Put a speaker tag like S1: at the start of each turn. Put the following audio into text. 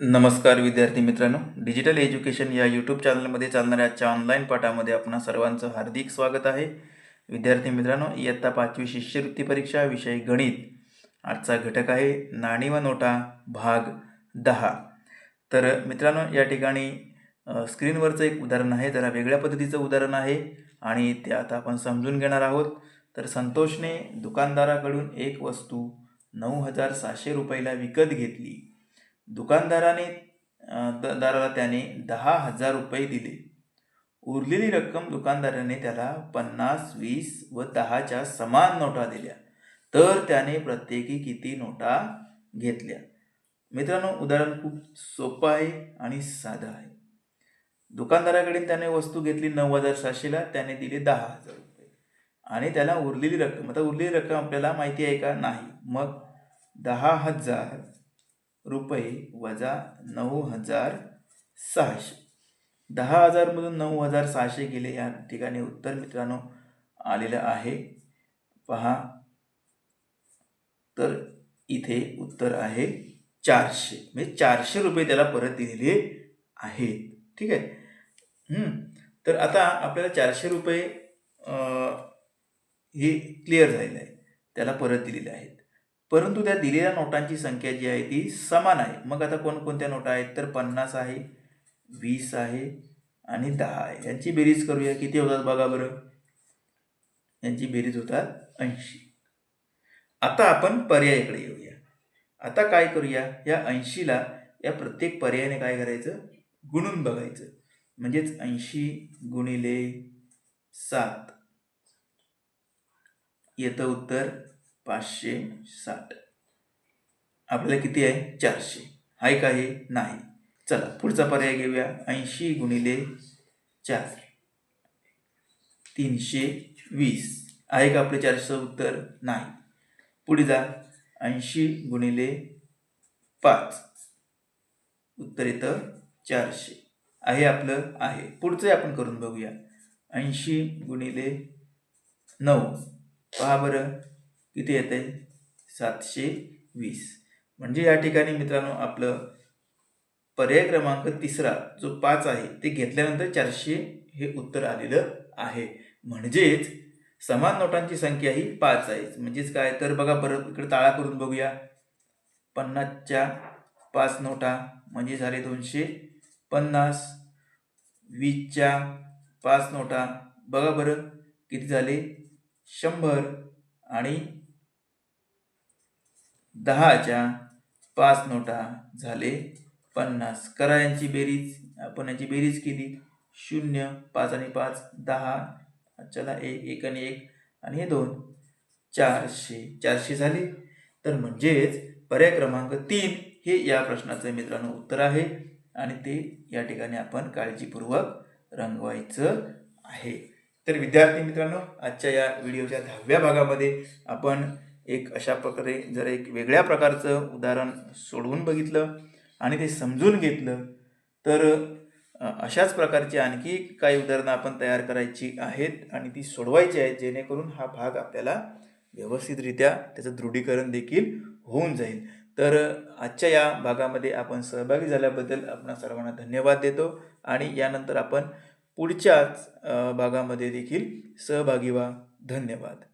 S1: नमस्कार विद्यार्थी मित्रांनो. डिजिटल एज्युकेशन या यूट्यूब चॅनलमध्ये चालणाऱ्या आजच्या ऑनलाईन पाठामध्ये आपणा सर्वांचं हार्दिक स्वागत आहे. विद्यार्थी मित्रांनो इयत्ता पाचवी शिष्यवृत्ती परीक्षा विषय गणित. आजचा घटक आहे नाणी व नोटा भाग दहा. तर मित्रांनो या ठिकाणी स्क्रीनवरचं एक उदाहरण आहे जरा वेगळ्या पद्धतीचं उदाहरण आहे आणि ते आता आपण समजून घेणार आहोत. तर संतोषने दुकानदाराकडून एक वस्तू नऊ हजार सहाशे रुपयाला विकत घेतली. दुकानदाराने द- दाराला त्याने दहा हजार रुपये दिले. उरलेली रक्कम दुकानदाराने त्याला पन्नास वीस व दहाच्या समान नोटा दिल्या. तर त्याने प्रत्येकी किती नोटा घेतल्या? मित्रांनो उदाहरण खूप सोपं आहे आणि साधं आहे. दुकानदाराकडे त्याने वस्तू घेतली नऊ हजार सहाशेला त्याने दिले दहा हजार रुपये. आणि त्याला उरलेली रक्कम आता उरलेली रक्कम आपल्याला माहिती आहे का? नाही. मग दहा हजार रुपये वजा नऊ हजार सहाशे. दहा हजारमधून नऊ हजार सहाशे गेले या ठिकाणी उत्तर मित्रांनो आलेलं आहे. पहा. तर इथे उत्तर आहे चारशे. म्हणजे चारशे रुपये त्याला परत दिलेले आहेत. ठीक आहे? तर आता आपल्याला चारशे रुपये हे क्लिअर झालेलं आहे. त्याला परत दिलेले आहेत. परंतु त्या दिलेल्या नोटांची संख्या जी आहे ती समान आहे. मग आता कोणकोणत्या नोटा आहेत? तर पन्नास आहे वीस आहे आणि दहा आहे. यांची बेरीज करूया. किती होतात बघा बरं. यांची बेरीज होतात ऐंशी. आता आपण पर्यायाकडे येऊया. आता काय करूया? या ऐंशीला या प्रत्येक पर्यायाने काय करायचं? गुणून बघायचं. म्हणजेच ऐंशी गुणिले सात. येतं उत्तर पाचशे साठ. आपल्याला किती आहे? चारशे. आहे का हे? नाही. चला पुढचा पर्याय घेऊया. ऐंशी गुणिले चार. तीनशे वीस. आहे का आपले चारशेचं उत्तर? नाही. पुढे जा. ऐंशी गुणिले पाच. उत्तर येतं चारशे. आहे आपलं? आहे. पुढचं आपण करून बघूया. ऐंशी गुणिले नऊ. पहा बरं. किती येते सातशे वीस. म्हणजे या ठिकाणी मित्रांनो आपलं पर्याय क्रमांक तिसरा जो पाच आहे ते घेतल्यानंतर चारशे हे उत्तर आलेलं आहे. म्हणजेच समान नोटांची संख्या ही पाच आहे. म्हणजेच काय? तर बघा परत इकडे ताळा करून बघूया. पन्नासच्या पाच नोटा म्हणजे झाले दोनशे पन्नास. वीसच्या पाच नोटा बघा बरं किती झाले? शंभर आणि दहाच्या पाच नोटा झाले. पन्नास. करा यांची बेरीज. आपण यांची बेरीज केली. शून्य पाच आणि पाच दहा. चला एक एक आणि एक. आणि हे दोन. चारशे. चारशे झाले. तर म्हणजेच पर्याय क्रमांक तीन हे या प्रश्नाचं मित्रांनो उत्तर आहे. आणि ते या ठिकाणी आपण काळजीपूर्वक रंगवायचं आहे. तर विद्यार्थी मित्रांनो आजच्या या व्हिडिओच्या दहाव्या भागामध्ये आपण एक अशा प्रकारे जर एक वेगळ्या प्रकारचं उदाहरण सोडवून बघितलं आणि ते समजून घेतलं तर अशाच प्रकारची आणखी काही उदाहरणं आपण तयार करायची आहेत आणि ती सोडवायची आहेत जेणेकरून हा भाग आपल्याला व्यवस्थितरित्या त्याचं दृढीकरण देखील होऊन जाईल. तर आजच्या या भागामध्ये आपण सहभागी झाल्याबद्दल आपण सर्वांना धन्यवाद देतो आणि यानंतर आपण पुढच्याच भागामध्ये देखील सहभागी व्हा. धन्यवाद.